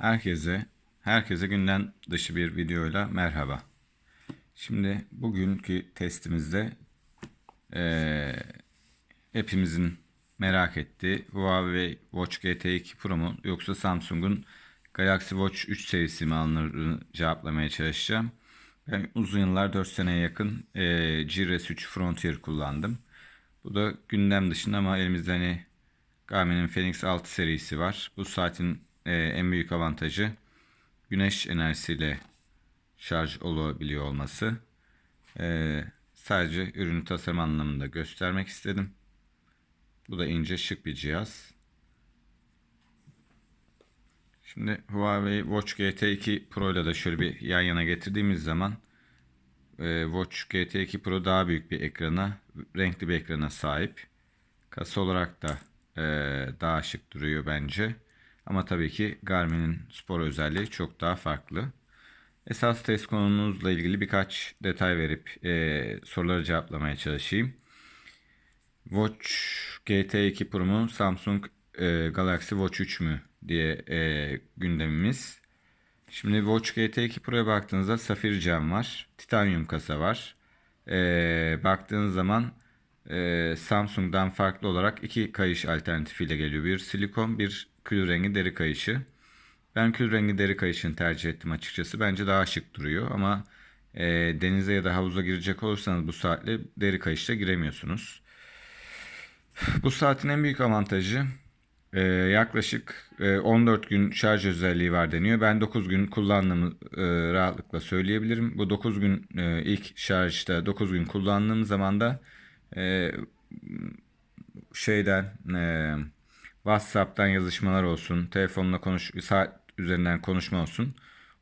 Herkese, herkese günden dışı bir videoyla merhaba. Şimdi bugünkü testimizde eee, hepimizin merak ettiği Huawei Watch GT2 Pro mu yoksa Samsung'un Galaxy Watch 3 serisi mi alınır cevaplamaya çalışacağım. Ben uzun yıllar 4 seneye yakın eee GRS 3 Frontier kullandım. Bu da gündem dışında ama elimizde hani Garmin'in Fenix 6 serisi var. Bu saatin e, en büyük avantajı güneş enerjisiyle şarj olabiliyor olması. E, sadece ürünü tasarım anlamında göstermek istedim. Bu da ince şık bir cihaz. Şimdi Huawei Watch GT2 Pro ile de şöyle bir yan yana getirdiğimiz zaman e, Watch GT2 Pro daha büyük bir ekrana, renkli bir ekrana sahip. Kasa olarak da e, daha şık duruyor bence. Ama tabii ki Garmin'in spor özelliği çok daha farklı. Esas test konumuzla ilgili birkaç detay verip e, soruları cevaplamaya çalışayım. Watch GT2 Pro mu Samsung e, Galaxy Watch 3 mü diye e, gündemimiz. Şimdi Watch GT2 Pro'ya baktığınızda safir cam var. Titanyum kasa var. E, baktığınız zaman e, Samsung'dan farklı olarak iki kayış alternatifiyle geliyor. Bir silikon, bir kül rengi deri kayışı. Ben kül rengi deri kayışını tercih ettim açıkçası. Bence daha şık duruyor ama e, denize ya da havuza girecek olursanız bu saatle deri kayışla giremiyorsunuz. Bu saatin en büyük avantajı e, yaklaşık e, 14 gün şarj özelliği var deniyor. Ben 9 gün kullandığımı e, rahatlıkla söyleyebilirim. Bu 9 gün e, ilk şarjda 9 gün kullandığım zaman da e, şeyden e, WhatsApp'tan yazışmalar olsun, telefonla konuş, saat üzerinden konuşma olsun.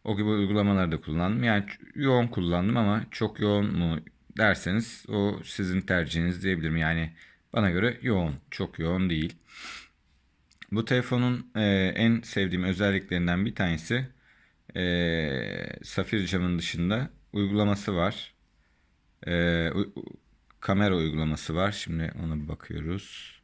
O gibi uygulamaları da kullandım. Yani yoğun kullandım ama çok yoğun mu derseniz o sizin tercihiniz diyebilirim. Yani bana göre yoğun, çok yoğun değil. Bu telefonun e, en sevdiğim özelliklerinden bir tanesi e, safir camın dışında uygulaması var. E, u- kamera uygulaması var. Şimdi ona bakıyoruz.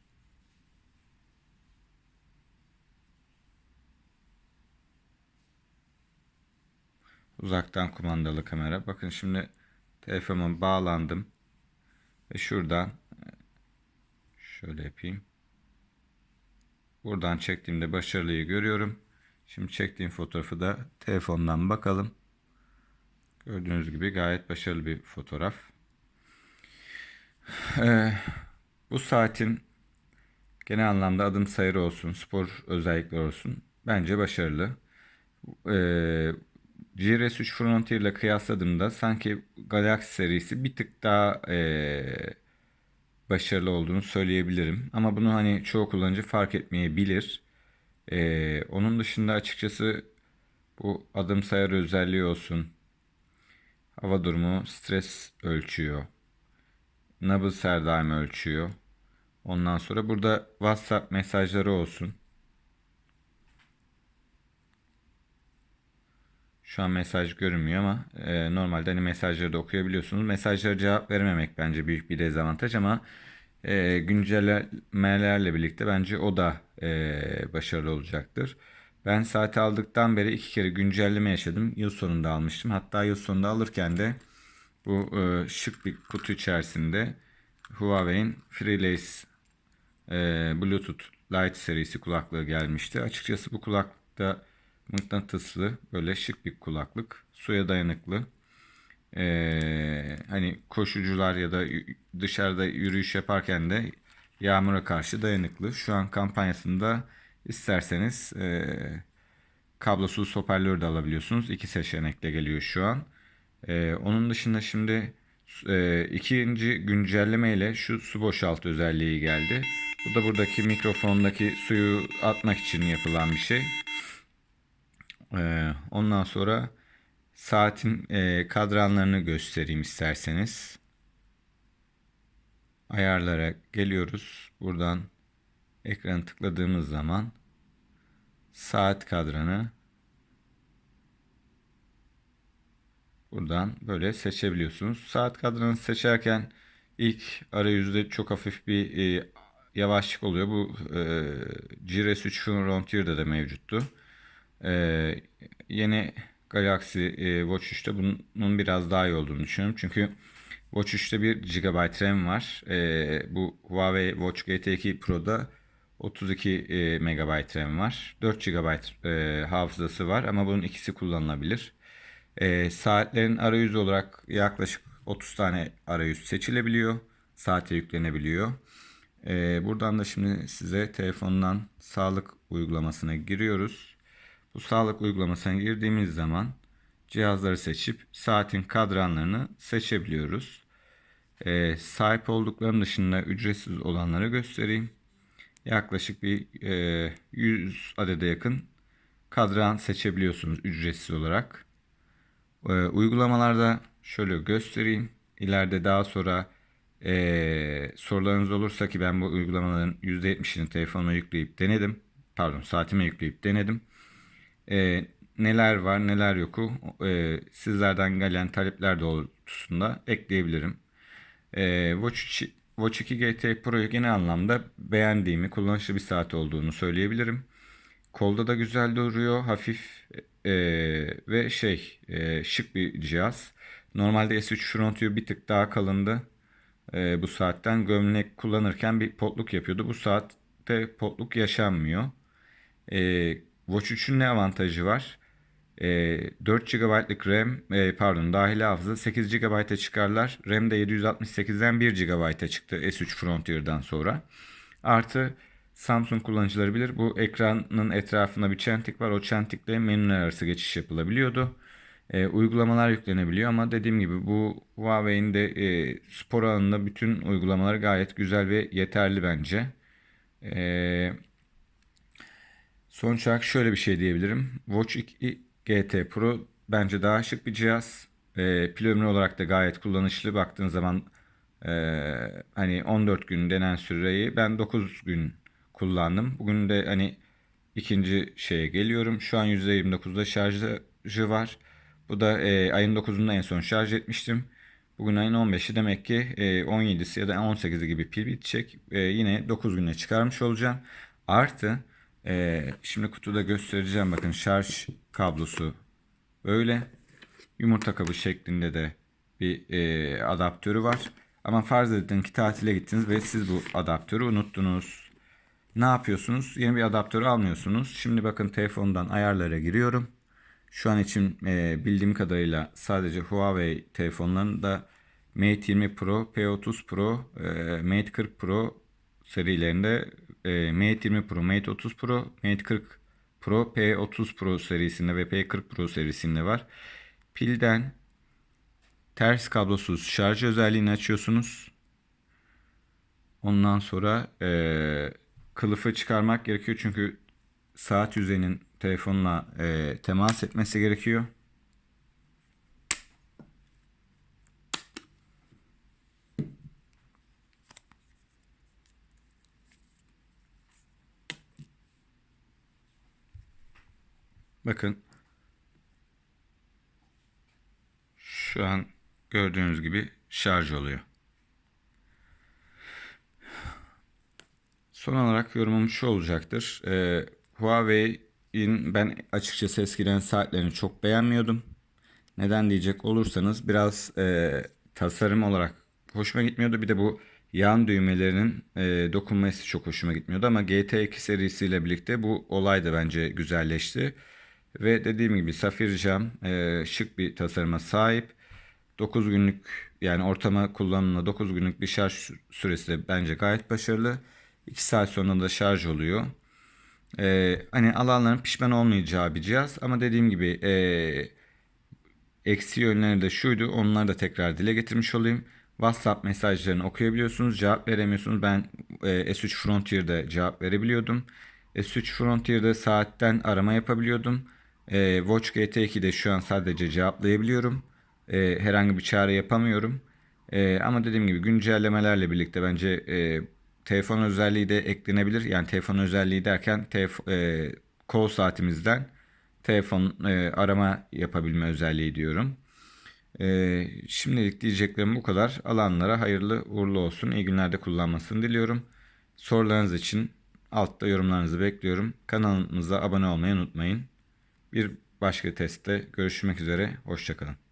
Uzaktan kumandalı kamera. Bakın şimdi telefonuma bağlandım. Ve şuradan şöyle yapayım. Buradan çektiğimde başarılıyı görüyorum. Şimdi çektiğim fotoğrafı da telefondan bakalım. Gördüğünüz gibi gayet başarılı bir fotoğraf. Ee, bu saatin genel anlamda adım sayarı olsun, spor özellikleri olsun. Bence başarılı. Ee, GRS 3 Frontier ile kıyasladığımda sanki Galaxy serisi bir tık daha ee, başarılı olduğunu söyleyebilirim. Ama bunu hani çoğu kullanıcı fark etmeyebilir. Ee, onun dışında açıkçası bu adım sayarı özelliği olsun. Hava durumu, stres ölçüyor. Nabız her daim ölçüyor. Ondan sonra burada WhatsApp mesajları olsun. Şu an mesaj görünmüyor ama e, normalde hani mesajları da okuyabiliyorsunuz. Mesajlara cevap verememek bence büyük bir dezavantaj ama e, güncellemelerle birlikte bence o da e, başarılı olacaktır. Ben saati aldıktan beri iki kere güncelleme yaşadım. Yıl sonunda almıştım. Hatta yıl sonunda alırken de bu e, şık bir kutu içerisinde Huawei'in Freelace e, Bluetooth Lite serisi kulaklığı gelmişti. Açıkçası bu kulaklıkta mıknatıslı böyle şık bir kulaklık. Suya dayanıklı. Ee, hani koşucular ya da dışarıda yürüyüş yaparken de yağmura karşı dayanıklı. Şu an kampanyasında isterseniz e, kablosuz hoparlör de alabiliyorsunuz. İki seçenekle geliyor şu an. Ee, onun dışında şimdi e, ikinci güncelleme ile şu su boşaltı özelliği geldi. Bu da buradaki mikrofondaki suyu atmak için yapılan bir şey. Ee, ondan sonra saatin e, kadranlarını göstereyim isterseniz. Ayarlara geliyoruz. Buradan ekranı tıkladığımız zaman saat kadranı buradan böyle seçebiliyorsunuz. Saat kadranı seçerken ilk arayüzde çok hafif bir e, yavaşlık oluyor. Bu e, GRS 3 Frontier'de de mevcuttu. Ee, yeni Galaxy e, Watch 3'te bunun biraz daha iyi olduğunu düşünüyorum. Çünkü Watch 3'te 1 GB RAM var. Ee, bu Huawei Watch GT2 Pro'da 32 e, MB RAM var. 4 GB e, hafızası var ama bunun ikisi kullanılabilir. E, saatlerin arayüzü olarak yaklaşık 30 tane arayüz seçilebiliyor. Saate yüklenebiliyor. E, buradan da şimdi size telefondan sağlık uygulamasına giriyoruz. Bu sağlık uygulamasına girdiğimiz zaman cihazları seçip saatin kadranlarını seçebiliyoruz. E, sahip olduklarım dışında ücretsiz olanları göstereyim. Yaklaşık bir e, 100 adede yakın kadran seçebiliyorsunuz ücretsiz olarak. E, uygulamalarda şöyle göstereyim. İleride daha sonra e, sorularınız olursa ki ben bu uygulamaların %70'ini telefonuma yükleyip denedim. Pardon saatime yükleyip denedim. E, neler var neler yoku e, sizlerden gelen talepler doğrultusunda ekleyebilirim. E, Watch, Watch 2 GT Pro'yu genel anlamda beğendiğimi, kullanışlı bir saat olduğunu söyleyebilirim. Kolda da güzel duruyor, hafif e, ve şey e, şık bir cihaz. Normalde S3 Frontier bir tık daha kalındı. E, bu saatten gömlek kullanırken bir potluk yapıyordu. Bu saatte potluk yaşanmıyor. E, Watch 3'ün ne avantajı var? E, 4 GB'lık RAM, e, pardon dahili hafıza 8 GB'a çıkarlar. RAM de 768'den 1 GB'a çıktı S3 Frontier'dan sonra. Artı Samsung kullanıcıları bilir. Bu ekranın etrafında bir çentik var. O çentikle menüler arası geçiş yapılabiliyordu. E, uygulamalar yüklenebiliyor ama dediğim gibi bu Huawei'in de e, spor alanında bütün uygulamalar gayet güzel ve yeterli bence. E, sonuç olarak şöyle bir şey diyebilirim. Watch 2 GT Pro bence daha şık bir cihaz. E, pil ömrü olarak da gayet kullanışlı. Baktığın zaman e, hani 14 gün denen süreyi ben 9 gün kullandım. Bugün de hani ikinci şeye geliyorum. Şu an %29'da şarjı var. Bu da e, ayın 9'unda en son şarj etmiştim. Bugün ayın 15'i demek ki e, 17'si ya da 18'i gibi pil bitecek. E, yine 9 güne çıkarmış olacağım. Artı e, şimdi kutuda göstereceğim bakın şarj kablosu böyle. Yumurta kabı şeklinde de bir e, adaptörü var. Ama farz edin ki tatile gittiniz ve siz bu adaptörü unuttunuz. Ne yapıyorsunuz? Yeni bir adaptörü almıyorsunuz. Şimdi bakın telefondan ayarlara giriyorum. Şu an için e, bildiğim kadarıyla sadece Huawei telefonlarında Mate 20 Pro, P30 Pro, e, Mate 40 Pro serilerinde e, Mate 20 Pro, Mate 30 Pro, Mate 40 Pro, P30 Pro serisinde ve P40 Pro serisinde var. Pilden ters kablosuz şarj özelliğini açıyorsunuz. Ondan sonra e, kılıfı çıkarmak gerekiyor çünkü saat yüzeyinin telefonla e, temas etmesi gerekiyor. Bakın şu an gördüğünüz gibi şarj oluyor. Son olarak yorumum şu olacaktır. Ee, Huawei'in ben açıkçası eskiden saatlerini çok beğenmiyordum. Neden diyecek olursanız biraz e, tasarım olarak hoşuma gitmiyordu. Bir de bu yan düğmelerinin e, dokunması çok hoşuma gitmiyordu. Ama GT2 serisiyle birlikte bu olay da bence güzelleşti. Ve dediğim gibi safir cam e, şık bir tasarıma sahip. 9 günlük yani ortama kullanımla 9 günlük bir şarj süresi de bence gayet başarılı. 2 saat sonra da şarj oluyor. Ee, hani alanların pişman olmayacağı bir cihaz ama dediğim gibi e, eksi yönleri de şuydu onları da tekrar dile getirmiş olayım. WhatsApp mesajlarını okuyabiliyorsunuz cevap veremiyorsunuz. Ben e, S3 Frontier'de cevap verebiliyordum. S3 Frontier'de saatten arama yapabiliyordum. E, Watch GT2'de şu an sadece cevaplayabiliyorum. E, herhangi bir çağrı yapamıyorum. E, ama dediğim gibi güncellemelerle birlikte bence e, telefon özelliği de eklenebilir. Yani telefon özelliği derken telef e, kol saatimizden telefon e, arama yapabilme özelliği diyorum. E, şimdilik diyeceklerim bu kadar. Alanlara hayırlı uğurlu olsun. İyi günlerde kullanmasını diliyorum. Sorularınız için altta yorumlarınızı bekliyorum. Kanalımıza abone olmayı unutmayın. Bir başka testte görüşmek üzere. Hoşçakalın.